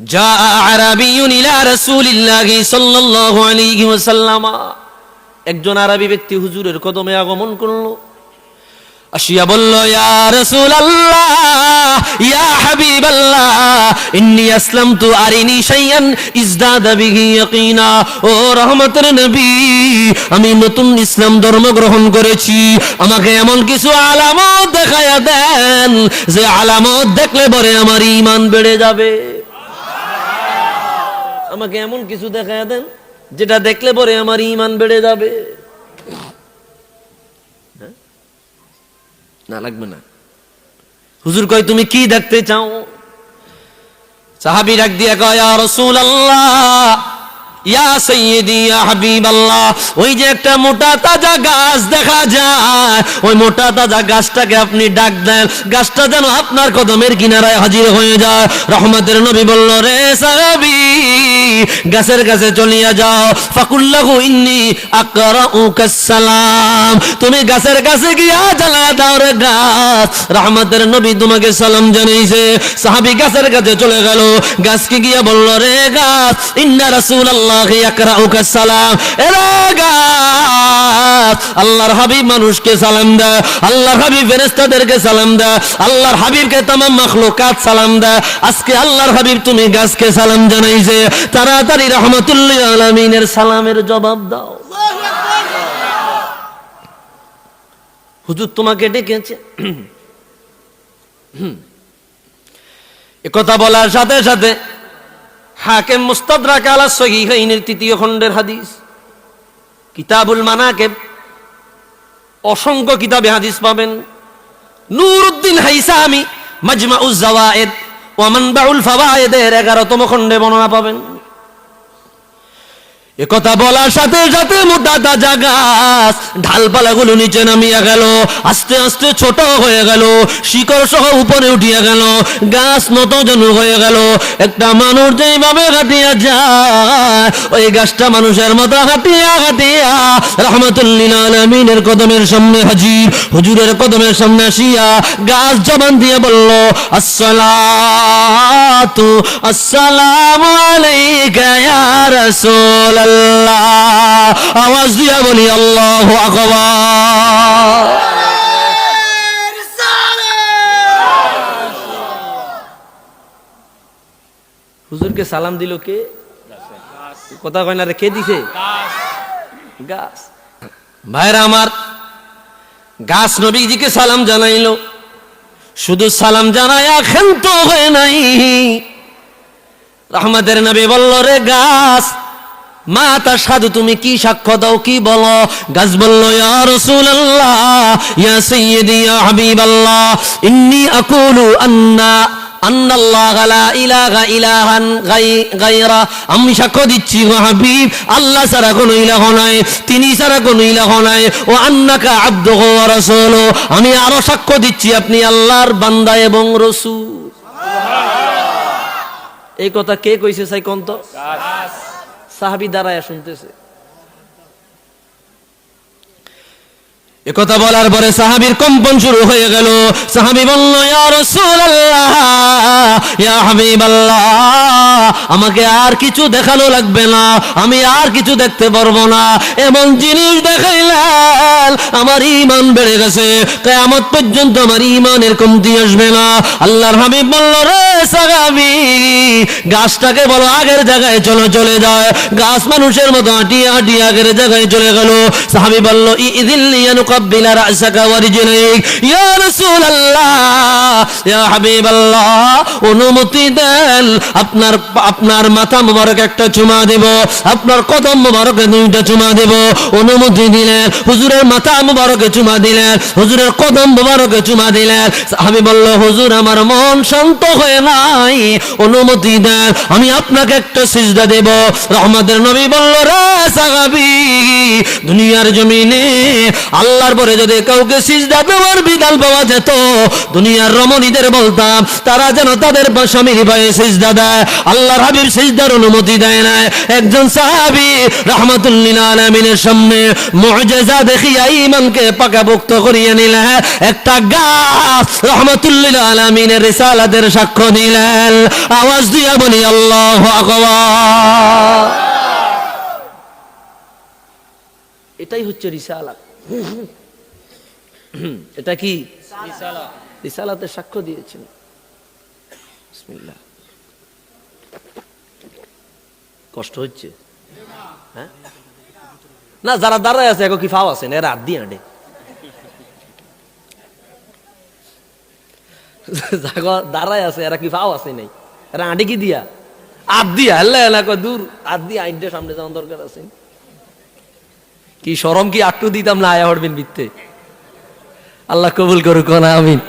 جاء عربي إلى رسول الله صلى الله عليه وسلم একজন আরবি ব্যক্তি হুজুরের কদমে আগমন করলো আসিয়া বলল ইয়া রাসূল আল্লাহ ইয়া হাবিব আল্লাহ ইন্নী আসলামতু আরিনি শাইয়ান ইজদাদা বিহি ইয়াকিনা ও রহমতের নবী আমি নতুন ইসলাম ধর্ম গ্রহণ করেছি আমাকে এমন কিছু আলামত দেখায়া দেন যে আলামত দেখলে পরে আমার ঈমান বেড়ে যাবে আমাকে এমন কিছু দেখা দেন, যেটা দেখলে পরে আমার ইমান বেড়ে যাবে। না, লাগবে না। হুজুর কয়, তুমি কি দেখতে চাও? সাহাবি ডাক দিয়া কয় আর রসুল রাসূলুল্লাহ। ইয়া সাইয়্যিদি, ইয়া হাবিবাল্লাহ, ওই যে একটা মোটা তাজা গাছ দেখা যায়, ওই মোটা তাজা গাছটাকে আপনি ডাক দেন, গাছটা যেন আপনার কদমের কিনারায় হাজির হয়ে যায়। রহমতের নবী বলল, রে সাহাবি, গাছের কাছে চলিয়া যাও। ফাকুল্লাহু ইন্নি আকরাউকা সালাম, তুমি গাছের কাছে গিয়া জ্বালা দাও রে গাছ। রহমতের নবী তোমাকে সালাম জানাইছে সাহাবি গাছের কাছে চলে গেল। গাছকে গিয়া বলল, রে গাছ, ইন্না রাসূলুল্লাহ ইয়াকরাউকা সালাম। আল্লাহর হাবিব মানুষকে সালাম দেয় আল্লাহর হাবিব ফেরেশতাদেরকে সালাম দেয় আল্লাহর হাবিবকে তামাম মাখলুকাত সালাম দেয় আজকে আল্লাহর হাবিব তুমি গাছকে সালাম জানাইছে। তাড়াতাড়ি রহমতুল্লাহ আলামিনের সালামের জবাব দাও। হুজুর তোমাকে ডেকেছে। কথা বলার সাথে সাথে হাকেম মুস্তাদরাক আলা সহিহাইনের তৃতীয় খণ্ডের হাদিস। কিতাবুল মানাকে অসংখ্য কিতাবে হাদিস পাবেন। নুরউদ্দিন হাইসামি মজমা উজ্জাওয়ায়েদ ওয়ামান বাউল ফাওয়ায়েদের 11তম খণ্ডে বর্ণনা পাবেন। একথা বলার সাথে সাথে মোটা তাজা গাছ ঢালপালাগুলো নিচে নামিয়া গেল, আস্তে আস্তে ছোট হয়ে গেল, শিকড় সহ উপরে উঠিয়া গেল, গাছ নত যেন হয়ে গেল। একটা মানুষ যেইভাবে হাঁটিয়া যায়, ওই গাছটা মানুষের মতো হাঁটিয়া হাঁটিয়া রহমতুল্লিল আলমিনের কদমের সামনে হাজির, হুজুরের কদমের সামনে আসিয়া গাছ জবান দিয়ে বলল, আসসালাতু, আসসালামু আলাইকা ইয়া রাসূল আল্লাহ। আওয়াজ দিয়া বলি, আল্লাহু আকবার। হুজুরকে সালাম দিল কে? কথা কয় না রে, কে দিছে? গাছ। ভাইরা আমার, গাছ নবীজিকে সালাম জানাইলো। শুধু সালাম জানায়া ক্ষান্ত হয়ে নাই। রহমতের নবী বলল, রে গাছ মা তা সাধু তুমি কি সাক্ষ্য দাও, কি বলো? গাছ বলল ইয়া রাসূলুল্লাহ, ইয়া সাইয়্যিদি, ইয়া হাবিবাল্লাহ, ইন্নী আকুলু আন্না আমি সাক্ষ্য দিচ্ছি হাবিব, আল্লাহ ছাড়া কোনো ইলাহ নাই, তিনি ছাড়া কোনো ইলাহ নাই, ও আন্নাকা আব্দুহু ওয়া আমি আরও সাক্ষ্য দিচ্ছি, আপনি আল্লাহর বান্দা এবং রাসূল। এই কথা কে কইছে সাই কোন তো সাহাবি দাঁড়ায় শুনতেছে। একথা বলার পরে সাহাবীর কম্পন শুরু হয়ে গেল। সাহাবি বলল আমাকে আর কিছু দেখানো লাগবে না, আমি আর কিছু দেখতে পারব না। এমন জিনিস দেখাইলেন আমার ঈমান বেড়ে গেছে। কিয়ামত পর্যন্ত আমার ঈমানের কমতি আসবে না। আল্লাহর হাবিব বলল, রে সাহাবি, গাছটাকে বলো, আগের জায়গায় চলো, চলে যায়। গাছ মানুষের মতো হাঁটিয়ে হাঁটিয়ে আগের জায়গায় চলে গেল। সাহাবি বলল ইদিল্লি নুকাব্বিলা রাসাকা ওয়ারজিলাইক ইয়া রাসূলুল্লাহ ইয়া হাবিবাল্লাহ অনুমতি দেন। আপনার আপনার মাথা মোবারক একটা চুমা দেব। আপনার কদম মোবারকে দুইটা চুমা দেব। অনুমতি দিলেন। হুজুরের মাথা মোবারকে চুমা দিলেন। হুজুরের কদম মোবারকে চুমা দিলেন। আমি বলল, হুজুর, আমার মন শান্ত হয়ে নাই। অনুমতি দেন। আমি আপনাকে একটা সিজদা দেব। রহমতের নবী বলল, রে সাহাবি, দুনিয়ার জমিনে আল্লাহ তারপরে যদি কাউকে সিজদা দেওয়ার বিধান পাওয়া যেত, দুনিয়ার রমণীদের বলতাম, তারা যেন তাদের স্বামীর ভয়ে সিজদা দেয়। আল্লাহর হাবিব সিজদার অনুমতি দেয় না একজন সাহাবী রহমাতুল্লিল আলমিনের সামনে মুআজিজা দেখিয়া ঈমানকে পাকাপোক্ত করিয়ে নিলেন। একটা গাছ রহমাতুল্লিল আলমিনের রিসালাতের সাক্ষ্য দিলেন। আওয়াজ দিয়া বলি, আল্লাহ আকবার। এটাই হচ্ছে রিসালাত। এটা কি? রিসালাতের সাক্ষ্য দিয়েছেন। বিসমিল্লাহ। কষ্ট হচ্ছে? হ্যাঁ? না যারা দাঁড়ায় আছে এখন কি ফাও আছে? না এরা হাত দিয়ে যাগো দাঁড়ায় আছে এরা কি ফাও আছে নাই? এরা হাঁটে কি দিয়া? আদ দিয়া হেল্লা কয় দূর। আদ দিয়ে আইনটা সামনে যাওয়ার দরকার আছে। কি সরম কি আটটু দিতাম না আয়া হড়বেন বিত্তে আল্লাহ কবুল করুক না আমিন।